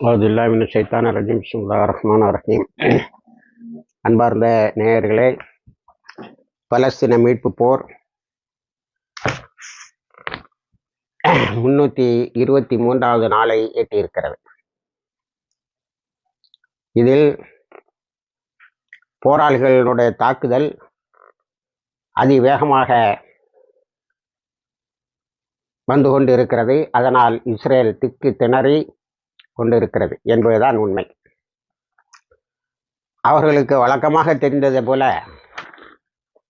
அவுதுல்லாமின் சைத்தான regime சுல்லா ரஹ்மான் ரஹீம் அன்பார்ந்த நேயர்களே பலஸ்தீன மீட்பு போர் முன்னூற்றி இருபத்தி மூன்றாவது நாளை எட்டியிருக்கிறது. இதில் போராளிகளுடைய தாக்குதல் அதிவேகமாக வந்து கொண்டு இருக்கிறது அதனால் இஸ்ரேல் திக்கு திணறி கொண்டிருக்கிறது என்பதுதான் உண்மை. அவர்களுக்கு வழக்கமாக தெரிந்ததை போல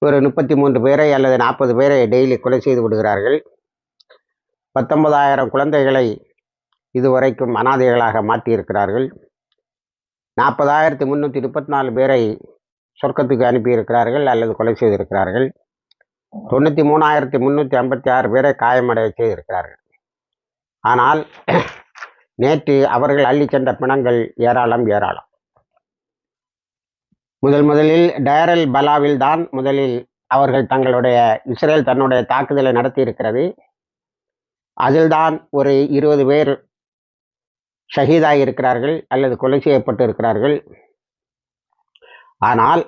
ஒரு முப்பத்தி மூன்று பேரை அல்லது நாற்பது பேரை டெய்லி கொலை செய்து விடுகிறார்கள். பத்தொன்பதாயிரம் குழந்தைகளை இதுவரைக்கும் அனாதைகளாக மாற்றியிருக்கிறார்கள். நாற்பதாயிரத்தி முந்நூற்றி முப்பத்தி நாலு பேரை சொர்க்கத்துக்கு அனுப்பியிருக்கிறார்கள் அல்லது கொலை செய்திருக்கிறார்கள். தொண்ணூற்றி மூணாயிரத்தி முந்நூற்றி ஐம்பத்தி ஆறு பேரை காயமடைய செய்திருக்கிறார்கள். ஆனால் நேற்று அவர்கள் அள்ளி சென்ற பிணங்கள் ஏராளம் ஏராளம். முதல் முதலில் டயரல் பலாவில் தான் முதலில் அவர்கள் தங்களுடைய இஸ்ரேல் தன்னுடைய தாக்குதலை நடத்தி இருக்கிறது அதில்தான் ஒரு இருபது பேர் ஷஹீதாகி இருக்கிறார்கள் அல்லது கொலை செய்யப்பட்டு இருக்கிறார்கள். ஆனால்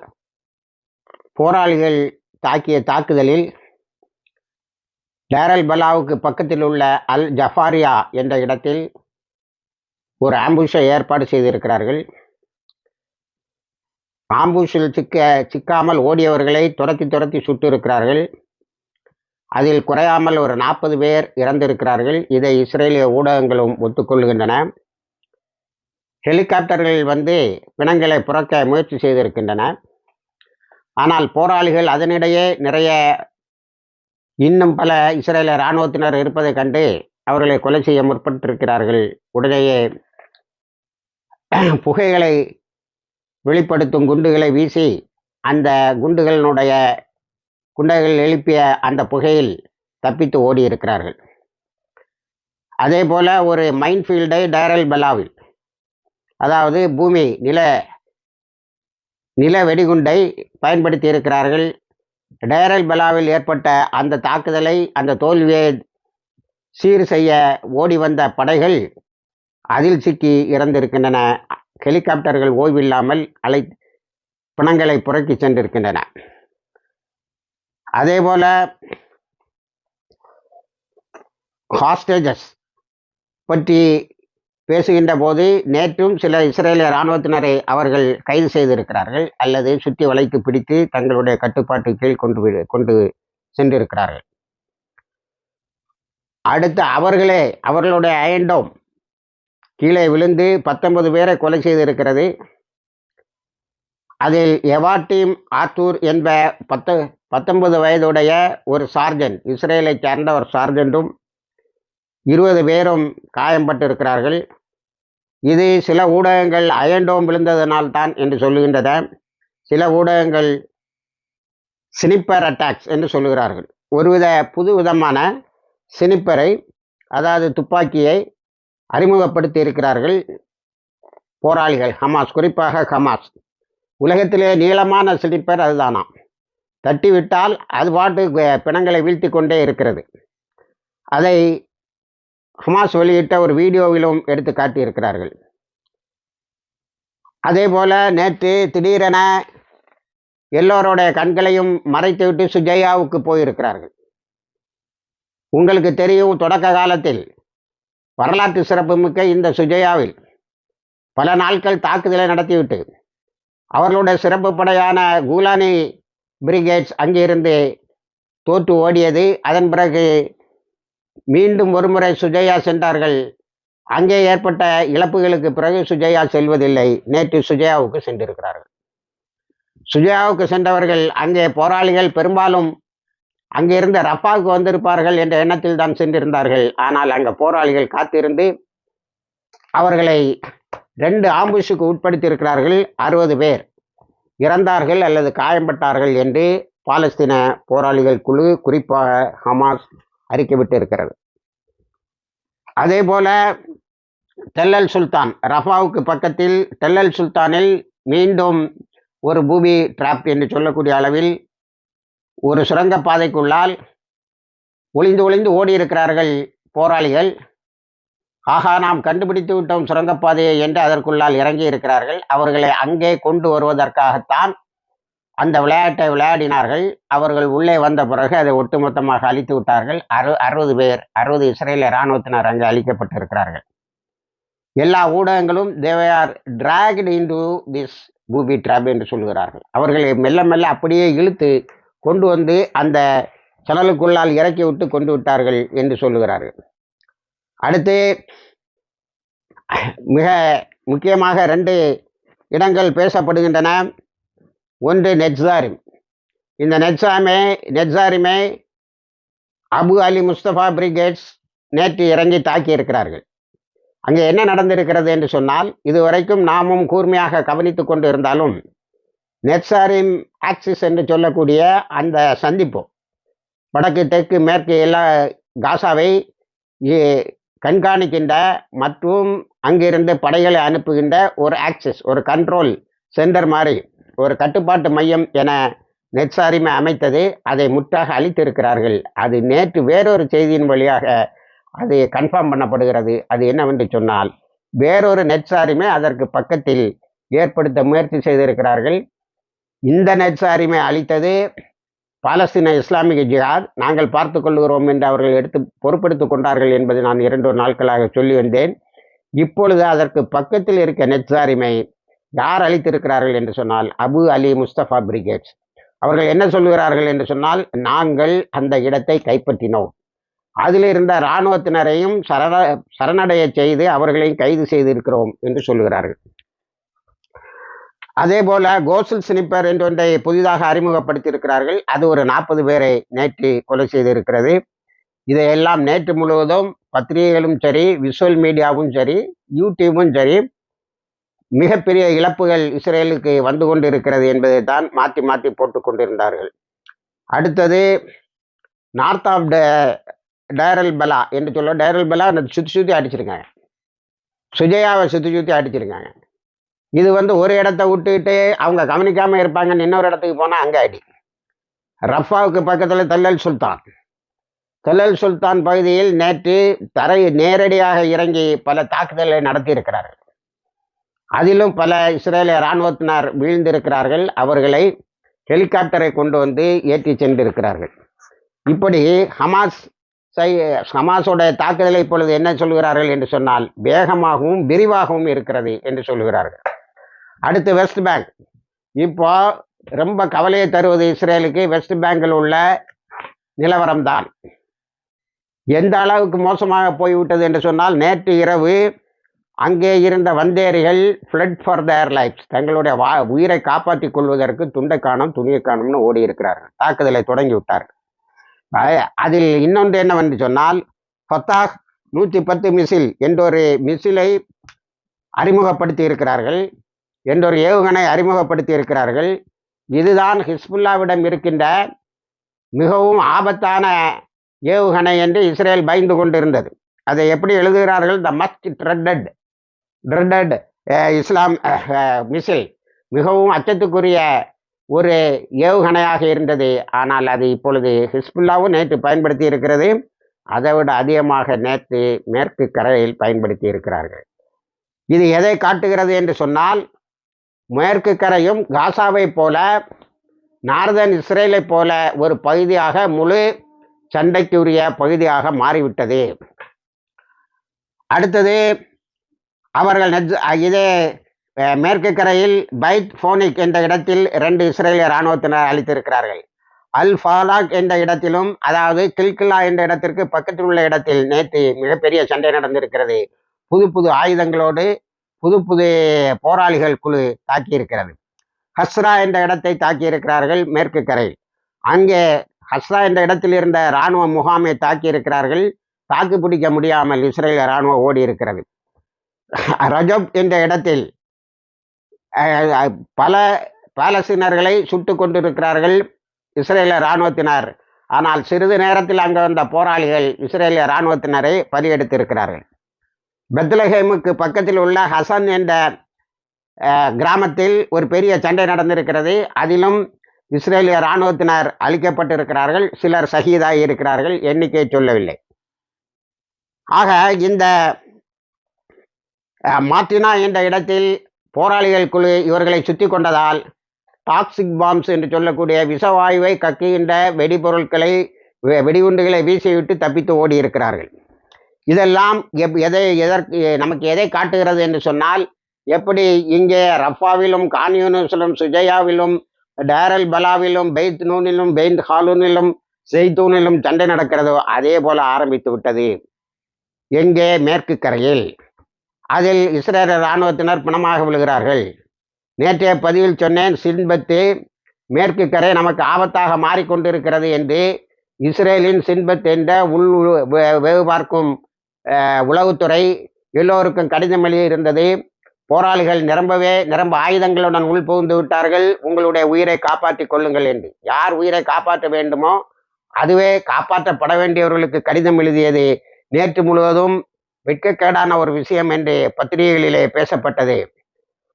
போராளிகள் தாக்கிய தாக்குதலில் டேரல் பலாவுக்கு பக்கத்தில் உள்ள அல் ஜஃபாரியா என்ற இடத்தில் ஒரு ஆம்புஷை ஏற்பாடு செய்திருக்கிறார்கள். ஆம்புஷில் சிக்க சிக்காமல் ஓடியவர்களை துரத்தி துரத்தி சுட்டு இருக்கிறார்கள் அதில் குறையாமல் ஒரு நாற்பது பேர் இறந்திருக்கிறார்கள். இதை இஸ்ரேலிய ஊடகங்களும் ஒத்துக்கொள்கின்றன. ஹெலிகாப்டர்கள் வந்து பிணங்களை புறக்க முயற்சி செய்திருக்கின்றன. ஆனால் போராளிகள் அதனிடையே நிறைய இன்னும் பல இஸ்ரேலிய இராணுவத்தினர் இருப்பதை கண்டு அவர்களை கொலை செய்ய முற்பட்டிருக்கிறார்கள். உடனேயே புகைகளை வெளிப்படுத்தும் குண்டுகளை வீசி அந்த குண்டுகளினுடைய குண்டைகள் எழுப்பிய அந்த புகையில் தப்பித்து ஓடி இருக்கிறார்கள் அதே போல் ஒரு மைன்ஃபீல்டை டைரல் பெலாவில் அதாவது பூமி நில நில வெடிகுண்டை பயன்படுத்தி இருக்கிறார்கள் டைரல் பெலாவில் ஏற்பட்ட அந்த தாக்குதலை அந்த தோல்வியை சீர் செய்ய ஓடி வந்த படைகள் அதில் சிக்கி இறந்திருக்கின்றன. ஹெலிகாப்டர்கள் ஓய்வில்லாமல் அலை பிணங்களை புறக்கி சென்றிருக்கின்றன. அதே போல ஹாஸ்டேஜஸ் பற்றி பேசுகின்ற போது நேற்றும் சில இஸ்ரேலிய இராணுவத்தினரை அவர்கள் கைது செய்திருக்கிறார்கள் அல்லது சுற்றி வளைத்து பிடித்து தங்களுடைய கட்டுப்பாட்டு கீழ் கொண்டு கொண்டு சென்றிருக்கிறார்கள். அடுத்து அவர்களே அவர்களுடைய அயண்டோம் கீழே விழுந்து பத்தொன்பது பேரை கொலை செய்திருக்கிறது. அதில் எவாட்டீம் ஆத்தூர் என்ப பத்து பத்தொன்பது வயதுடைய ஒரு சார்ஜென்ட் இஸ்ரேலை சேர்ந்த ஒரு சார்ஜென்ட்டும் இருபது பேரும் காயம்பட்டிருக்கிறார்கள் இது சில ஊடகங்கள் அயண்டோம் விழுந்ததனால்தான் என்று சொல்லுகின்றன சில ஊடகங்கள் சினிப்பர் அட்டாக்ஸ் என்று சொல்லுகிறார்கள் ஒருவித புது விதமான சினிப்பரை அதாவது துப்பாக்கியை அறிமுகப்படுத்தி இருக்கிறார்கள் போராளிகள். ஹமாஸ் குறிப்பாக ஹமாஸ். உலகத்திலே நீளமான ஸ்லிப்பர் அதுதானாம் தட்டிவிட்டால் அது பாட்டு பிணங்களை வீழ்த்தி கொண்டே இருக்கிறது. அதை ஹமாஸ் வெளியிட்ட ஒரு வீடியோவிலும் எடுத்து காட்டியிருக்கிறார்கள். அதே போல நேற்று திடீரென எல்லோருடைய கண்களையும் மறைத்துவிட்டு சுஜயாவுக்கு போயிருக்கிறார்கள். உங்களுக்கு தெரியும் தொடக்க காலத்தில் வரலாற்று சிறப்புமிக்க இந்த சுஜயாவில் பல நாட்கள் தாக்குதலை நடத்திவிட்டு அவர்களுடைய சிறப்பு படையான கூலானி பிரிகேட்ஸ் அங்கிருந்து தோற்று ஓடியது. அதன் பிறகு மீண்டும் ஒருமுறை சுஜயா சென்றார்கள். அங்கே ஏற்பட்ட இழப்புகளுக்கு பிறகு சுஜயா செல்வதில்லை. நேற்று சுஜயாவுக்கு சென்றிருக்கிறார்கள். சுஜயாவுக்கு சென்றவர்கள் அங்கே போராளிகள் பெரும்பாலும் அங்கிருந்து ரப்பாவுக்கு வந்திருப்பார்கள் என்ற எண்ணத்தில் தான் சென்றிருந்தார்கள். ஆனால் அங்கே போராளிகள் காத்திருந்து அவர்களை ரெண்டு ஆம்புஷுக்கு உட்படுத்தியிருக்கிறார்கள். அறுபது பேர் இறந்தார்கள் அல்லது காயம்பட்டார்கள் என்று பாலஸ்தீன போராளிகள் குழு குறிப்பாக ஹமாஸ் அறிக்கை விட்டு இருக்கிறது அதே போல டெல்லல் சுல்தான் ரஃபாவுக்கு பக்கத்தில் டெல்லல் சுல்தானில் மீண்டும் ஒரு பூமி டிராப் என்று சொல்லக்கூடிய அளவில் ஒரு சுரங்கப்பாதைக்குள்ளால் ஒளிந்து ஒளிந்து ஓடி இருக்கிறார்கள் போராளிகள். ஆகா நாம் கண்டுபிடித்து விட்டோம் சுரங்கப்பாதையை என்று அதற்குள்ளால் இறங்கி இருக்கிறார்கள் அவர்களை அங்கே கொண்டு வருவதற்காகத்தான் அந்த விளையாட்டை விளையாடினார்கள். அவர்கள் உள்ளே வந்த பிறகு அதை ஒட்டுமொத்தமாக அழித்து விட்டார்கள். அறு அறுபது பேர் அறுபது இஸ்ரேலிய இராணுவத்தினர் அங்கே அழிக்கப்பட்டிருக்கிறார்கள். எல்லா ஊடகங்களும் they are dragged into this booby trap என்று சொல்கிறார்கள். அவர்களை மெல்ல மெல்ல அப்படியே இழுத்து கொண்டு வந்து அந்த சணலுக்குள்ளால் இறக்கி விட்டு கொண்டு விட்டார்கள் என்று சொல்லுகிறார்கள். அடுத்து மிக முக்கியமாக ரெண்டு இடங்கள் பேசப்படுகின்றன. ஒன்று நெட்ஸாரிம் இந்த நெட்ஸாமே நெட்ஸாரிமே அபு அலி முஸ்தபா பிரிகேட்ஸ் நேற்று இறங்கி தாக்கி இருக்கிறார்கள் அங்கே என்ன நடந்திருக்கிறது என்று சொன்னால் இதுவரைக்கும் நாமும் கூர்மையாக கவனித்து கொண்டு இருந்தாலும் நெட்சாரிம் ஆக்சிஸ் என்று சொல்லக்கூடிய அந்த சந்திப்பு. வடக்கு தெற்கு மேற்கு எல்லா காசாவை கண்காணிக்கின்ற மற்றும் அங்கிருந்து படைகளை அனுப்புகின்ற ஒரு ஆக்சிஸ் ஒரு கண்ட்ரோல் சென்டர் மாதிரி ஒரு கட்டுப்பாட்டு மையம் என நெட்சாரிமை அமைத்தது. அதை முற்றாக அளித்திருக்கிறார்கள் அது நேற்று வேறொரு செய்தியின் வழியாக அது கன்ஃபார்ம் பண்ணப்படுகிறது. அது என்னவென்று சொன்னால் வேறொரு நெட்சாரிமை அதற்கு பக்கத்தில் ஏற்படுத்த முயற்சி செய்திருக்கிறார்கள். இந்த நெட்சாரிமை அளித்தது பாலஸ்தீன இஸ்லாமிக ஜிஹாத். நாங்கள் பார்த்து கொள்கிறோம் என்று அவர்கள் எடுத்து பொறுப்பெடுத்துக் கொண்டார்கள் என்பதை நான் இரண்டு நாட்களாக சொல்லி வந்தேன். இப்பொழுது அதற்கு பக்கத்தில் இருக்க நெட்சாரிமை யார் அளித்திருக்கிறார்கள் என்று சொன்னால் அபு அலி முஸ்தபா பிரிகேட்ஸ். அவர்கள் என்ன சொல்கிறார்கள் என்று சொன்னால் நாங்கள் அந்த இடத்தை கைப்பற்றினோம். அதில் இருந்த இராணுவத்தினரையும் சரண சரணடைய செய்து அவர்களையும் கைது செய்திருக்கிறோம் என்று சொல்கிறார்கள். அதே போல கோசல் ஸ்னிப்பர் என்று ஒன்றை புதிதாக அறிமுகப்படுத்தியிருக்கிறார்கள். அது ஒரு நாற்பது பேரை நேற்று கொலை செய்திருக்கிறது. இதையெல்லாம் நேற்று முழுவதும் பத்திரிகைகளும் சரி விஷுவல் மீடியாவும் சரி யூடியூபும் சரி மிகப்பெரிய இழப்புகள் இஸ்ரேலுக்கு வந்து கொண்டிருக்கிறது என்பதை தான் மாற்றி மாற்றி போட்டு கொண்டிருந்தார்கள். அடுத்தது நார்த் ஆஃப் த டேரல் பலா என்று சொல்ல டேரல் பலா அந்த சுற்றி சுற்றி அடிச்சிருக்காங்க. சுஜயாவை சுற்றி சுற்றி அடிச்சிருக்காங்க. இது வந்து ஒரு இடத்த விட்டுக்கிட்டு அவங்க கவனிக்காம இருப்பாங்கன்னு இன்னொரு இடத்துக்கு போனால் அங்கே அடி. ரஃபாவுக்கு பக்கத்தில் தல்லல் சுல்தான். தல்லல் சுல்தான் பகுதியில் நேற்று தரை நேரடியாக இறங்கி பல தாக்குதலை நடத்தியிருக்கிறார்கள். அதிலும் பல இஸ்ரேலிய இராணுவத்தினர் வீழ்ந்திருக்கிறார்கள். அவர்களை ஹெலிகாப்டரை கொண்டு வந்து ஏற்றி சென்றிருக்கிறார்கள். இப்படி ஹமாஸ் சை ஹமாஸோட தாக்குதலை இப்பொழுது என்ன சொல்கிறார்கள் என்று சொன்னால் வேகமாகவும் விரிவாகவும் இருக்கிறது என்று சொல்கிறார்கள். அடுத்து வெஸ்ட் பேங்க் இப்போ ரொம்ப கவலையை தருவது இஸ்ரேலுக்கு வெஸ்ட் பேங்கில் உள்ள நிலவரம் தான் எந்த அளவுக்கு மோசமாக போய்விட்டது என்று சொன்னால் நேற்று இரவு அங்கே இருந்த வந்தேரிகள் ஃப்ளட் ஃபார் தேர் லைஃப்ஸ் தங்களுடைய வா உயிரை காப்பாற்றிக் கொள்வதற்கு துண்டை காணும் துணியை காணும்னு ஓடி இருக்கிறார்கள். தாக்குதலை தொடங்கி விட்டார்கள். அதில் இன்னொன்று என்னவென்று சொன்னால் ஃபத்தாஹ் நூற்றி பத்து மிசில் என்றொரு மிசிலை அறிமுகப்படுத்தி இருக்கிறார்கள். என்றொரு ஏவுகணை அறிமுகப்படுத்தி இருக்கிறார்கள் இதுதான் ஹிஸ்புல்லாவிடம் இருக்கின்ற மிகவும் ஆபத்தான ஏவுகணை என்று இஸ்ரேல் பயந்து கொண்டிருந்தது. அதை எப்படி எழுதுகிறார்கள்? The most dreaded dreaded Islam missile மிகவும் அச்சத்துக்குரிய ஒரு ஏவுகணையாக இருந்தது. ஆனால் அது இப்பொழுது ஹிஸ்புல்லாவும் நேற்று பயன்படுத்தி இருக்கிறது அதை விட அதிகமாக நேற்று மேற்கு கரையில் பயன்படுத்தி இருக்கிறார்கள் இது எதை காட்டுகிறது என்று சொன்னால் மேற்கு கரையும் காசாவை போல நார்தன் இஸ்ரேலை போல ஒரு பகுதியாக முழு சண்டைக்குரிய பகுதியாக மாறிவிட்டது. அடுத்தது அவர்கள் நெஜ் இதே மேற்கு கரையில் பைத் ஃபோனிக் என்ற இடத்தில் ரெண்டு இஸ்ரேலிய இராணுவத்தினர் அளித்திருக்கிறார்கள். அல் ஃபாலாக் என்ற இடத்திலும் அதாவது கில்கில்லா என்ற இடத்திற்கு பக்கத்தில் உள்ள இடத்தில் நேற்று மிகப்பெரிய சண்டை நடந்திருக்கிறது. புது புது ஆயுதங்களோடு புது புது போராளிகள் குழு தாக்கியிருக்கிறது. ஹஸ்ரா என்ற இடத்தை தாக்கியிருக்கிறார்கள் மேற்கு கரை அங்கே ஹஸ்ரா என்ற இடத்தில் இருந்த இராணுவ முகாமை தாக்கியிருக்கிறார்கள். தாக்கு பிடிக்க முடியாமல் இஸ்ரேல் இராணுவம் ஓடி இருக்கிறது ரஜப் என்ற இடத்தில் பல பாலஸ்தீனர்களை சுட்டு கொண்டிருக்கிறார்கள் இஸ்ரேல இராணுவத்தினர். ஆனால் சிறிது நேரத்தில் அங்கே வந்த போராளிகள் இஸ்ரேலிய இராணுவத்தினரை பலியெடுத்திருக்கிறார்கள். பெத்லஹேமுக்கு பக்கத்தில் உள்ள ஹசன் என்ற கிராமத்தில் ஒரு பெரிய சண்டை நடந்திருக்கிறது. அதிலும் இஸ்ரேலிய இராணுவத்தினர் அழிக்கப்பட்டிருக்கிறார்கள். சிலர் சகிதாகி இருக்கிறார்கள். எண்ணிக்கை சொல்லவில்லை. ஆக இந்த அஹ், மார்டினா என்ற இடத்தில் போராளிகள் குழு இவர்களை சுற்றி கொண்டதால் டாக்ஸிக் பாம்ஸ் என்று சொல்லக்கூடிய விஷவாயுவை கக்குகின்ற வெடிபொருட்களை வெ- வெடிகுண்டுகளை வீசிவிட்டு தப்பித்து ஓடி இருக்கிறார்கள் இதெல்லாம் எப்- எதை எதற்கு நமக்கு எதை காட்டுகிறது என்று சொன்னால் எப்படி இங்கே ரஃபாவிலும் கான்யூனிஸிலும் சுஜயாவிலும் டேரல் பலாவிலும் பெய்த் நூனிலும் பெய்த் ஹாலூனிலும் செய்தூனிலும் சண்டை நடக்கிறதோ அதே போல ஆரம்பித்து விட்டது. எங்கே? மேற்கு கரையில். அதில் இஸ்ரேல் இராணுவத்தினர் பிணமாக விழுகிறார்கள். நேற்றைய பதிவில் சொன்னேன் சின்பத்து மேற்கு கரை நமக்கு ஆபத்தாக மாறிக்கொண்டிருக்கிறது என்று இஸ்ரேலின் சின்பத் என்ற உள் வே- வேவு பார்க்கும் உளவுத்துறை எல்லோருக்கும் கடிதம் எழுதியிருந்தது. போராளிகள் நிரம்பவே நிரம்ப ஆயுதங்களுடன் உள் புகுந்து விட்டார்கள். உங்களுடைய உயிரை காப்பாற்றிக் கொள்ளுங்கள் என்று. யார் உயிரை காப்பாற்ற வேண்டுமோ அதுவே காப்பாற்றப்பட வேண்டியவர்களுக்கு கடிதம் எழுதியது. நேற்று முழுவதும் வெட்கக்கேடான ஒரு விஷயம் என்று பத்திரிகைகளிலே பேசப்பட்டது.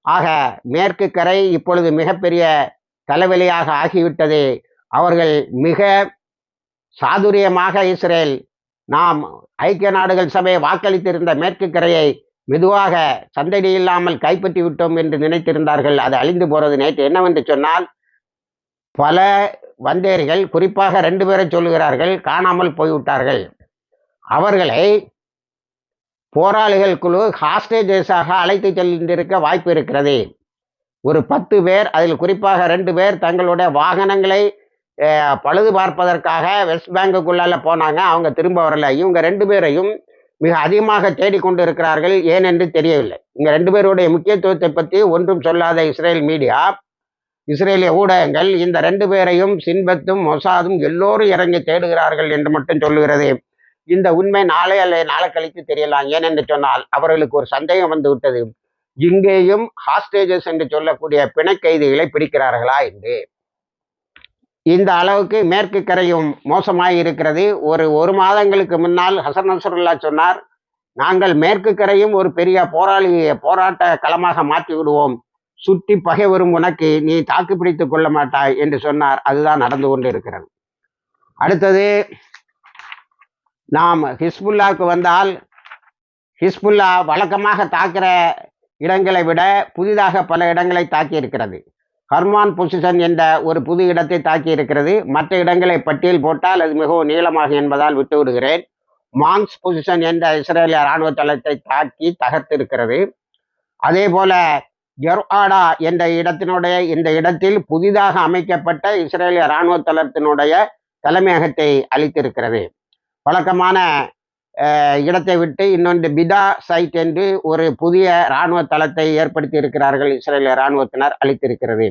ஆக மேற்கு கரை இப்பொழுது மிகப்பெரிய தலைவலியாக ஆகிவிட்டது. அவர்கள் மிக சாதுரியமாக இஸ்ரேல் நாம் ஐக்கிய நாடுகள் சபை வாக்களித்திருந்த மேற்கு கரையை மெதுவாக சந்தடி இல்லாமல் கைப்பற்றி விட்டோம் என்று நினைத்திருந்தார்கள். அது அழிந்து போறது நேற்று என்னவென்று சொன்னால் பல வந்தேரிகள் குறிப்பாக ரெண்டு பேரை சொல்லுகிறார்கள் காணாமல் போய்விட்டார்கள். அவர்களை போராளிகள் குழு ஹாஸ்டேஜஸாக அழைத்து சென்றிருக்க வாய்ப்பு இருக்கிறது. ஒரு பத்து பேர் அதில் குறிப்பாக ரெண்டு பேர் தங்களுடைய வாகனங்களை பழுது பார்ப்பதற்காக வெஸ்ட் பேங்குக்குள்ளால போனாங்க. அவங்க திரும்ப வரல. இவங்க ரெண்டு பேரையும் மிக அதிகமாக தேடிக்கொண்டு இருக்கிறார்கள் ஏன் என்று தெரியவில்லை. இங்க ரெண்டு பேருடைய முக்கியத்துவத்தை பற்றி ஒன்றும் சொல்லாத இஸ்ரேல் மீடியா இஸ்ரேலிய ஊடகங்கள் இந்த ரெண்டு பேரையும் சின்பத்தும் மொசாதும் எல்லோரும் இறங்கி தேடுகிறார்கள் என்று மட்டும் சொல்லுகிறது. இந்த உண்மை நாளை அல்ல நாளை கழித்து தெரியலாம். ஏனென்று சொன்னால் அவர்களுக்கு ஒரு சந்தேகம் வந்து விட்டது. இங்கேயும் ஹாஸ்டேஜஸ் என்று சொல்லக்கூடிய பிணை கைதிகளை பிடிக்கிறார்களா என்று. இந்த அளவுக்கு மேற்கு கரையும் மோசமாக இருக்கிறது ஒரு ஒரு மாதங்களுக்கு முன்னால் ஹசன் நசருல்லா சொன்னார் நாங்கள் மேற்கு கரையும் ஒரு பெரிய போராளி போராட்ட களமாக மாற்றி விடுவோம் சுற்றி பகை வரும் உனக்கு நீ தாக்கு பிடித்துக் கொள்ள மாட்டாய் என்று சொன்னார். அதுதான் நடந்து கொண்டு இருக்கிறது அடுத்தது நாம் ஹிஸ்புல்லாவுக்கு வந்தால் ஹிஸ்புல்லா வழக்கமாக தாக்குற இடங்களை விட புதிதாக பல இடங்களை தாக்கி இருக்கிறது ஹர்மான் பொசிஷன் என்ற ஒரு புது இடத்தை தாக்கி இருக்கிறது மற்ற இடங்களை பட்டியல் போட்டால் அது மிகவும் நீளமாக என்பதால் விட்டு விடுகிறேன் மான்ஸ் பொசிஷன் என்ற இஸ்ரேலிய இராணுவ தளத்தை தாக்கி தகர்த்திருக்கிறது. அதே போல ஜெர்ஆடா என்ற இடத்தினுடைய இந்த இடத்தில் புதிதாக அமைக்கப்பட்ட இஸ்ரேலிய இராணுவ தளத்தினுடைய தலைமையகத்தை அளித்திருக்கிறது. வழக்கமான இடத்தை விட்டு இன்னொன்று பிதா சைட் என்று ஒரு புதிய இராணுவ தளத்தை ஏற்படுத்தி இருக்கிறார்கள் இஸ்ரேலிய இராணுவத்தினர் அளித்திருக்கிறது.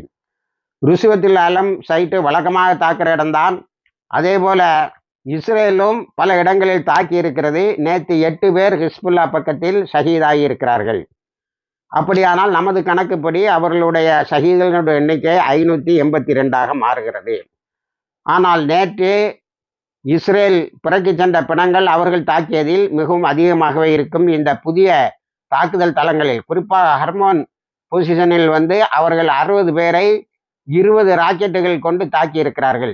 ருசுவத்தில் அலம் சைட்டு வழக்கமாக தாக்குற இடம்தான். அதே போல இஸ்ரேலும் பல இடங்களில் தாக்கி இருக்கிறது நேற்று எட்டு பேர் ஹிஸ்புல்லா பக்கத்தில் ஷஹீதாகி இருக்கிறார்கள் அப்படியானால் நமது கணக்குப்படி அவர்களுடைய ஷஹீதுகளுடைய எண்ணிக்கை ஐநூற்றி எண்பத்தி ரெண்டாக மாறுகிறது. ஆனால் நேற்று இஸ்ரேல் பிறகு சென்ற பிணங்கள் அவர்கள் தாக்கியதில் மிகவும் அதிகமாகவே இருக்கும். இந்த புதிய தாக்குதல் தளங்களில் குறிப்பாக ஹர்மோன் பொசிஷனில் வந்து அவர்கள் அறுபது பேரை இருபது ராக்கெட்டுகள் கொண்டு தாக்கி இருக்கிறார்கள்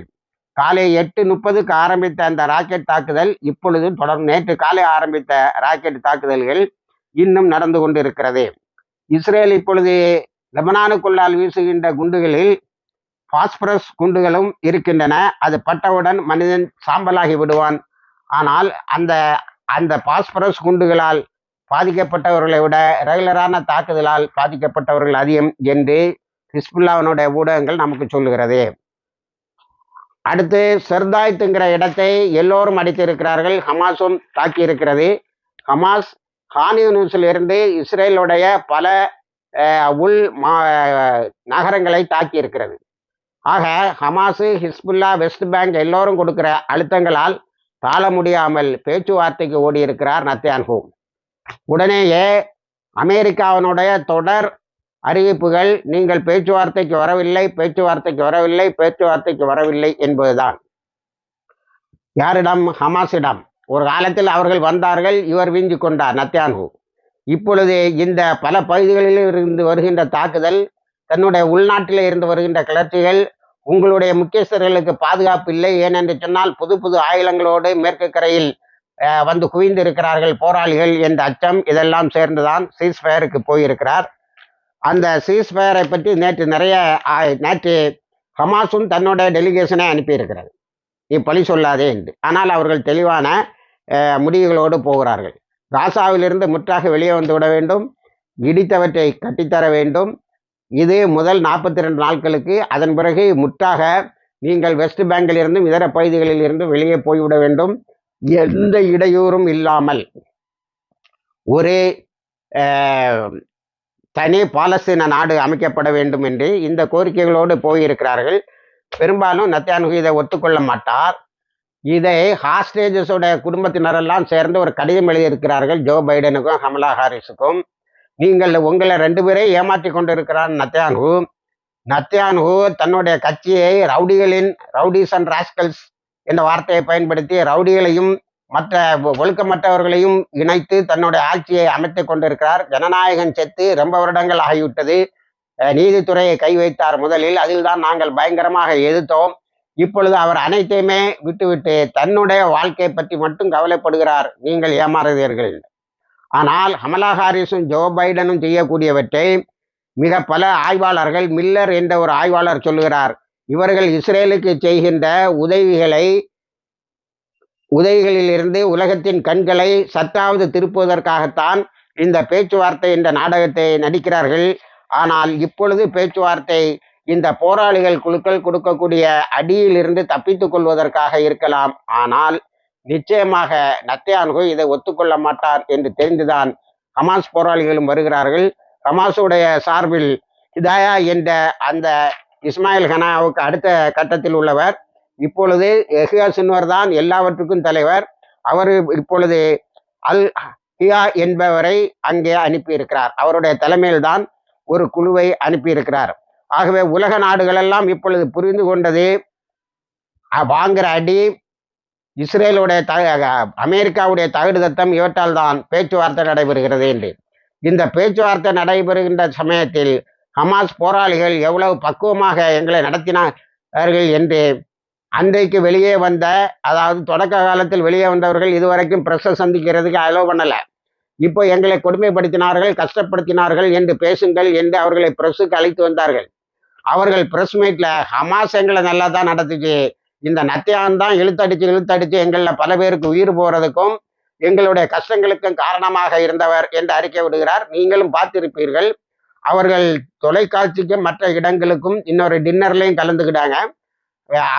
காலை எட்டு முப்பதுக்கு ஆரம்பித்த அந்த ராக்கெட் தாக்குதல் இப்பொழுது தொடர்ந்து நேற்று காலை ஆரம்பித்த ராக்கெட் தாக்குதல்கள் இன்னும் நடந்து கொண்டிருக்கிறது. இஸ்ரேல் இப்பொழுது லெபனானுக்குள்ளால் வீசுகின்ற குண்டுகளில் பாஸ்பரஸ் குண்டுகளும் இருக்கின்றன. அது பட்டவுடன் மனிதன் சாம்பலாகி விடுவான். ஆனால் அந்த அந்த பாஸ்பரஸ் குண்டுகளால் பாதிக்கப்பட்டவர்களை விட ரெகுலரான தாக்குதலால் பாதிக்கப்பட்டவர்கள் அதிகம் என்று ஹிஸ்புல்லாவினுடைய ஊடகங்கள் நமக்கு சொல்லுகிறது. அடுத்து செர்தாய்த்துங்கிற இடத்தை எல்லோரும் அடித்திருக்கிறார்கள். ஹமாஸும் தாக்கி இருக்கிறது ஹமாஸ் ஹானியூனிஸில் இருந்து இஸ்ரேலுடைய பல உள் மா நகரங்களை தாக்கி இருக்கிறது ஆக ஹமாஸு ஹிஸ்புல்லா வெஸ்ட் பேங்க் எல்லோரும் கொடுக்கிற அழுத்தங்களால் தாழ முடியாமல் பேச்சுவார்த்தைக்கு ஓடி இருக்கிறார் நத்தியான்ஹூ உடனேயே அமெரிக்காவினுடைய தொடர் அறிவிப்புகள் நீங்கள் பேச்சுவார்த்தைக்கு வரவில்லை பேச்சுவார்த்தைக்கு வரவில்லை பேச்சுவார்த்தைக்கு வரவில்லை என்பதுதான். யாரிடம்? ஹமாஸிடம். ஒரு காலத்தில் அவர்கள் வந்தார்கள் இவர் வீஞ்சு கொண்டார் நத்தியான்ஹூ இப்பொழுது இந்த பல பகுதிகளில் இருந்து வருகின்ற தாக்குதல் தன்னுடைய உள்நாட்டில் இருந்து வருகின்ற கிளர்ச்சிகள் உங்களுடைய முக்கியஸ்தர்களுக்கு பாதுகாப்பு இல்லை. ஏனென்று சொன்னால் புது புது ஆயுதங்களோடு மேற்கு கரையில் வந்து குவிந்து இருக்கிறார்கள் போராளிகள் என்ற அச்சம் இதெல்லாம் சேர்ந்துதான் சீஸ்ஃபயருக்கு போயிருக்கிறார். அந்த சீஸ்ஃபயரை பற்றி நேற்று நிறைய நேற்று ஹமாஸும் தன்னோட டெலிகேஷனை அனுப்பியிருக்கிறது. நீ பழி சொல்லாதே என்று. ஆனால் அவர்கள் தெளிவான முடிவுகளோடு போகிறார்கள். காசாவிலிருந்து முற்றாக வெளியே வந்து விட வேண்டும். இடித்தவற்றை கட்டித்தர வேண்டும். இது முதல் நாற்பத்தி ரெண்டு நாட்களுக்கு. அதன் பிறகு முற்றாக நீங்கள் வெஸ்ட் பேங்கில் இருந்தும் இதர பகுதிகளில் இருந்தும் வெளியே போய்விட வேண்டும். எந்த இடையூறும் இல்லாமல் ஒரே தனி பாலஸ்தீன நாடு அமைக்கப்பட வேண்டும் என்று இந்த கோரிக்கைகளோடு போயிருக்கிறார்கள். பெரும்பாலும் நத்தியானுகு இதை ஒத்துக்கொள்ள மாட்டார். இதை ஹாஸ்டேஜஸோட குடும்பத்தினரெல்லாம் சேர்ந்து ஒரு கடிதம் எழுதியிருக்கிறார்கள். ஜோ பைடனுக்கும் கமலா ஹாரிஸுக்கும். நீங்கள் உங்களை ரெண்டு பேரை ஏமாற்றி கொண்டிருக்கிறார் நத்தியான்ஹூ நத்தியான்ஹூ தன்னுடைய கட்சியை ரவுடிகளின் ரவுடிஸ் அண்ட் ராஸ்கல்ஸ் என்ற வார்த்தையை பயன்படுத்தி ரவுடிகளையும் மற்ற ஒழுக்கமற்றவர்களையும் இணைத்து தன்னுடைய ஆட்சியை அமைத்துக் கொண்டிருக்கிறார். ஜனநாயகம் செத்து ரொம்ப வருடங்கள் ஆகிவிட்டது. நீதித்துறையை கை வைத்தார் முதலில். அதில்தான் நாங்கள் பயங்கரமாக எதிர்த்தோம். இப்பொழுது அவர் அனைத்தையுமே விட்டுவிட்டு தன்னுடைய வாழ்க்கை பற்றி மட்டும் கவலைப்படுகிறார். நீங்கள் ஏமாறுகிறீர்கள் ஆனால் கமலா ஹாரிஸும் ஜோ பைடனும் செய்யக்கூடியவற்றை மிக பல ஆய்வாளர்கள் மில்லர் என்ற ஒரு ஆய்வாளர் சொல்லுகிறார். இவர்கள் இஸ்ரேலுக்கு செய்கின்ற உதவிகளை உதவிகளிலிருந்து உலகத்தின் கண்களை சத்தாவது திருப்புவதற்காகத்தான் இந்த பேச்சுவார்த்தை என்ற நாடகத்தை நடிக்கிறார்கள். ஆனால் இப்பொழுது பேச்சுவார்த்தை இந்த போராளிகள் குழுக்கள் கொடுக்கக்கூடிய அடியிலிருந்து தப்பித்துக் கொள்வதற்காக இருக்கலாம். ஆனால் நிச்சயமாக நத்தியான்கு இதை ஒத்துக்கொள்ள மாட்டார் என்று தெரிந்துதான் ஹமாஸ் போராளிகளும் வருகிறார்கள். ஹமாஸுடைய சார்பில் ஹிதாயா என்ற அந்த இஸ்மாயில் ஹனாவுக்கு அடுத்த கட்டத்தில் உள்ளவர். இப்பொழுது எஹியா சின்வர் தான் எல்லாவற்றுக்கும் தலைவர். அவர் இப்பொழுது அல் ஹியா என்பவரை அங்கே அனுப்பியிருக்கிறார். அவருடைய தலைமையில் தான் ஒரு குழுவை அனுப்பியிருக்கிறார். ஆகவே உலக நாடுகளெல்லாம் இப்பொழுது புரிந்து கொண்டது. வாங்குற அடி இஸ்ரேலுடைய த அமெரிக்காவுடைய தகுடு தத்தம் இவற்றால் தான் பேச்சுவார்த்தை நடைபெறுகிறது என்று. இந்த பேச்சுவார்த்தை நடைபெறுகின்ற சமயத்தில் ஹமாஸ் போராளிகள் எவ்வளவு பக்குவமாக எங்களை நடத்தினார்கள் என்று அன்றைக்கு வெளியே வந்த அதாவது தொடக்க காலத்தில் வெளியே வந்தவர்கள் இதுவரைக்கும் பிரஸ்ஸை சந்திக்கிறதுக்கு அலோவ் பண்ணலை. இப்போ எங்களை கொடுமைப்படுத்தினார்கள் கஷ்டப்படுத்தினார்கள் என்று பேசுங்கள் என்று அவர்களை பிரஸ்ஸுக்கு அழைத்து வந்தார்கள். அவர்கள் பிரஸ் மீட்டில் ஹமாஸ் எங்களை நல்லா தான் நடத்துச்சு இந்த நத்தியான் தான் இழுத்தடிச்சு இழுத்தடிச்சு எங்களில் பல பேருக்கு உயிர் போறதுக்கும் எங்களுடைய கஷ்டங்களுக்கும் காரணமாக இருந்தவர் என்று அறிக்கை விடுகிறார். நீங்களும் பார்த்திருப்பீர்கள். அவர்கள் தொலைக்காட்சிக்கும் மற்ற இடங்களுக்கும் இன்னொரு டின்னர்லையும் கலந்துக்கிட்டாங்க.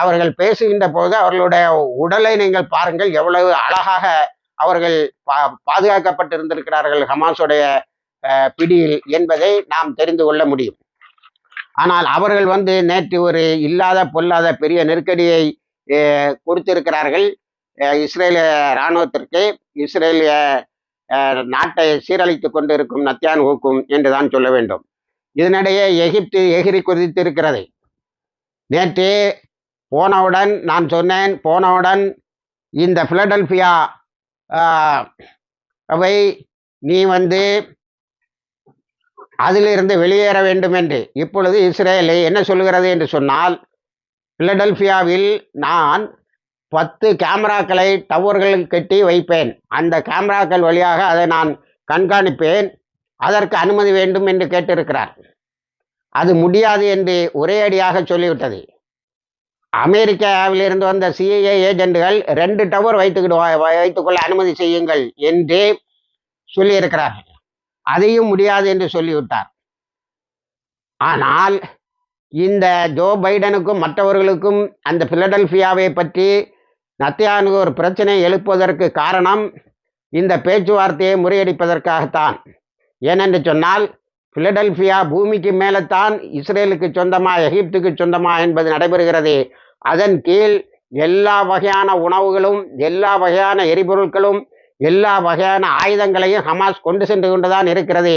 அவர்கள் பேசுகின்ற போது அவர்களுடைய உடலை நீங்கள் பாருங்கள் எவ்வளவு அழகாக அவர்கள் பா பாதுகாக்கப்பட்டிருந்திருக்கிறார்கள் ஹமாஸுடைய பிடியில் என்பதை நாம் தெரிந்து கொள்ள முடியும். ஆனால் அவர்கள் வந்து நேற்று ஒரு இல்லாத பொல்லாத பெரிய நெருக்கடியை கொடுத்திருக்கிறார்கள். இஸ்ரேலிய இராணுவத்திற்கு இஸ்ரேலிய நாட்டை சீரழித்து கொண்டிருக்கும் நத்தியான்ஹூக்கும் என்றுதான் சொல்ல வேண்டும். இதனிடையே எகிப்து எகிரி குதித்திருக்கிறது. நேற்று போனவுடன் நான் சொன்னேன் போனவுடன் இந்த பிலடெல்பியா அவை நீ வந்து அதிலிருந்து வெளியேற வேண்டும் என்று இப்பொழுது இஸ்ரேலை என்ன சொல்லுகிறது என்று சொன்னால் பிலடெல்பியாவில் நான் பத்து கேமராக்களை டவர்கள் கட்டி வைப்பேன். அந்த கேமராக்கள் வழியாக அதை நான் கண்காணிப்பேன். அதற்கு அனுமதி வேண்டும் என்று கேட்டிருக்கிறார். அது முடியாது என்று ஒரே அடியாக சொல்லிவிட்டது. அமெரிக்காவிலிருந்து வந்த சிஐஏ ஏஜென்ட்டுகள் ரெண்டு டவர் வைத்துக்கிடுவா வைத்துக்கொள்ள அனுமதி செய்யுங்கள் என்று சொல்லியிருக்கிறார்கள். அதையும் முடியாது என்று சொல்லிவிட்டார். ஆனால் இந்த ஜோ பைடனுக்கும் மற்றவர்களுக்கும் அந்த பிலடெல்பியாவை பற்றி நத்தியானுக்கு ஒரு பிரச்சனை எழுப்புவதற்கு காரணம் இந்த பேச்சுவார்த்தையை முறியடிப்பதற்காகத்தான். ஏனென்று சொன்னால் பிலடெல்பியா பூமிக்கு மேலே தான் இஸ்ரேலுக்கு சொந்தமா எகிப்துக்கு சொந்தமா என்பது நடைபெறுகிறது. அதன் கீழ் எல்லா வகையான உணவுகளும் எல்லா வகையான எரிபொருட்களும் எல்லா வகையான ஆயுதங்களையும் ஹமாஸ் கொண்டு சென்று கொண்டுதான் இருக்கிறது.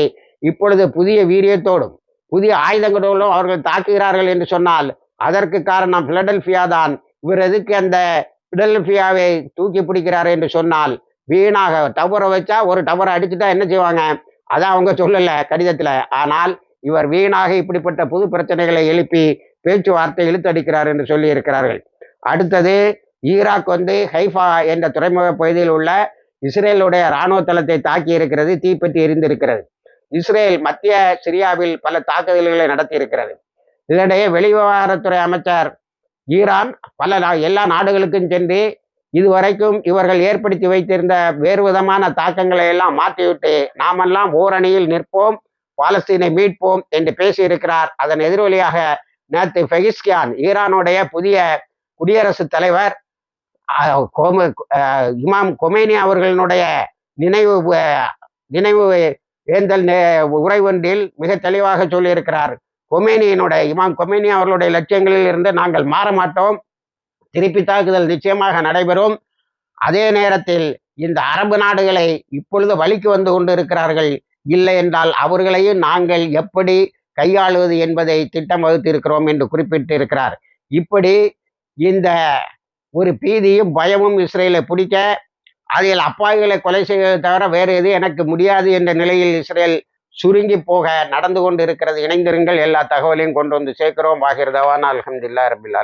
இப்பொழுது புதிய வீரியத்தோடும் புதிய ஆயுதங்களோடும் அவர்கள் தாக்குகிறார்கள் என்று சொன்னால் அதற்கு காரணம் பிலடெல்பியா தான். இவர் எதுக்கு அந்த பிலடெல்பியாவை தூக்கி பிடிக்கிறார் என்று சொன்னால் வீணாக டவரை வச்சா ஒரு டவரை அடிச்சுட்டா என்ன செய்வாங்க? அதான் அவங்க சொல்லலை கடிதத்தில். ஆனால் இவர் வீணாக இப்படிப்பட்ட புது பிரச்சனைகளை எழுப்பி பேச்சுவார்த்தை இழுத்தடிக்கிறார் என்று சொல்லி இருக்கிறார்கள். அடுத்தது ஈராக் வந்து ஹைஃபா என்ற துறைமுக பகுதியில் உள்ள இஸ்ரேலுடைய இராணுவ தளத்தை தாக்கி இருக்கிறது தீப்பற்றி எரிந்திருக்கிறது. இஸ்ரேல் மத்திய சிரியாவில் பல தாக்குதல்களை நடத்தி இருக்கிறது இதனிடையே வெளிவிவகாரத்துறை அமைச்சர் ஈரான் பல நா- எல்லா நாடுகளுக்கும் சென்று இதுவரைக்கும் இவர்கள் ஏற்படுத்தி வைத்திருந்த வேறு விதமான தாக்கங்களை எல்லாம் மாற்றிவிட்டு நாமெல்லாம் ஓரணியில் நிற்போம் பாலஸ்தீனை மீட்போம் என்று பேசியிருக்கிறார். அதன் எதிரொலியாக நேற்று ஃபெகிஸ்கியான் ஈரானுடைய புதிய குடியரசுத் தலைவர் இமாம் கொமேனி அவர்களுடைய நினைவு நினைவு ஏந்தல் நே- உரை ஒன்றில் மிக தெளிவாக சொல்லியிருக்கிறார். கொமேனியினுடைய இமாம் கொமேனி அவர்களுடைய லட்சியங்களில் இருந்து நாங்கள் மாற மாட்டோம். திருப்பி தாக்குதல் நிச்சயமாக நடைபெறும். அதே நேரத்தில் இந்த அரபு நாடுகளை இப்பொழுது வழிக்கு வந்து கொண்டிருக்கிறார்கள். இல்லை என்றால் அவர்களையும் நாங்கள் எப்படி கையாளுவது என்பதை திட்டம் வகுத்திருக்கிறோம் என்று குறிப்பிட்டிருக்கிறார். இப்படி இந்த ஒரு பீதியும் பயமும் இஸ்ரேலை பிடிக்க அதில் அப்பாவிகளை கொலை செய்வதை தவிர வேறு எது எனக்கு முடியாது என்ற நிலையில் இஸ்ரேல் சுருங்கி போக நடந்து கொண்டு இருக்கிறது இணைந்திருங்கள் எல்லா தகவலையும் கொண்டு வந்து சேர்க்கிறோம். வாகிர் அலமதுல்லா அல்ஹம்துலில்லாஹ் ரபில்